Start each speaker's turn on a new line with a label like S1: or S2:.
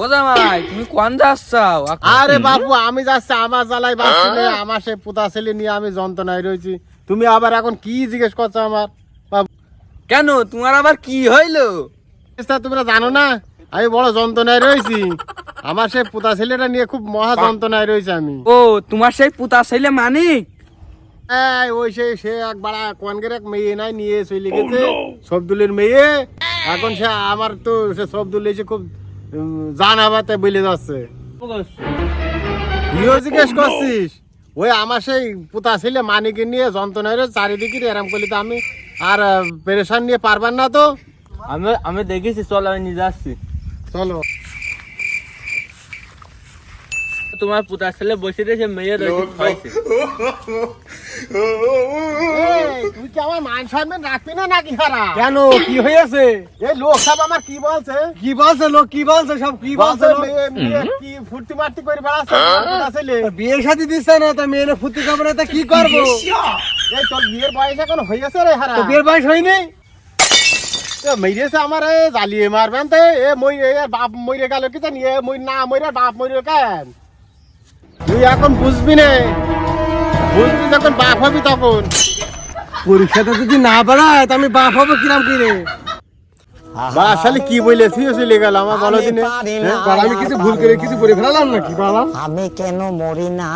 S1: ও জামাই তুমি কোন যাচ্ছাও?
S2: আরে বাবু আমি যাচ্ছি আমার জ্বালাই বাঁচছি না, আমার সে পুতা ছেলে নিয়ে আমি যন্ত্রণায় রয়েছি। তুমি আবার এখন কি জিজ্ঞেস করছ আমার? বাবু
S1: কেন তোমার আবার কি হইল?
S2: তোমরা জানো না আমি বড় যন্ত্রণায় রয়েছি। আমার সে পুতা ছেলেটা নিয়ে খুব মহা যন্ত্রণায় রয়েছে আমি।
S1: ও তোমার সেই পুতা ছেলে মানিক?
S2: ওই সে সে একবার কনগের এক মেয়ে নাই নিয়ে চলে গেছে সবদুলের মেয়ে। এখন সে আমার তো সে সবদুল এসে খুব উম, জান আবাতে বলে যাচ্ছে। তুইও জিজ্ঞেস করছিস? ওই আমার সেই পুতা ছেলে মানিকে নিয়ে যন্ত্রণায় চারিদিকে এরম করলে তো আমি। আর পেরেশান নিয়ে পারবার না তো?
S1: আমি আমি দেখেছি চলো আমি নিয়ে যাচ্ছি।
S2: চলো।
S1: তোমার পুতা ছেলে বসে রয়েছে মেয়ে রয়েছে খাইছে
S2: এই, তুই কি আমার মান সম্মান রাখবি না নাকি খারাপ
S3: কেন? কি হয়েছে?
S2: এই লোক সব আমার কি বলছে?
S3: কি বলছে লোক? কি বলছে সব? কি বলছে
S2: বলছে
S3: লোক?
S2: মেয়ে মেয়ে কি ফুর্তি মার্তি করে বেড়াচ্ছে?
S3: বিয়ে শাদী দিচ্ছে না তা মেয়ে ফুর্তি খাবে না তা কি করব?
S2: এই তোর বিয়ের বয়স এখন হয়েছে রে হারা।
S3: বিয়ের বয়স হয়নি?
S2: মেরেছে আমার জ্বালিয়ে মারবেন তো। এ মই এ বাপ মরে গেল কি জানি? এ মই না মরে বাপ মরে কেন? তুই এখন বুঝবি না। বুঝবি যখন বাপ হবি তখন।
S3: পরীক্ষাতে যদি না বাড়ায় তা আমি বাপ হব কিরাম কি রে
S2: বা আসলে কি বলে তুই চলে গেল আমার বলো দিনে?
S3: হ্যাঁ, আমি কিছু ভুল করে কিছু করে ফেলালাম নাকি বাবা
S4: আমি কেন মরি না?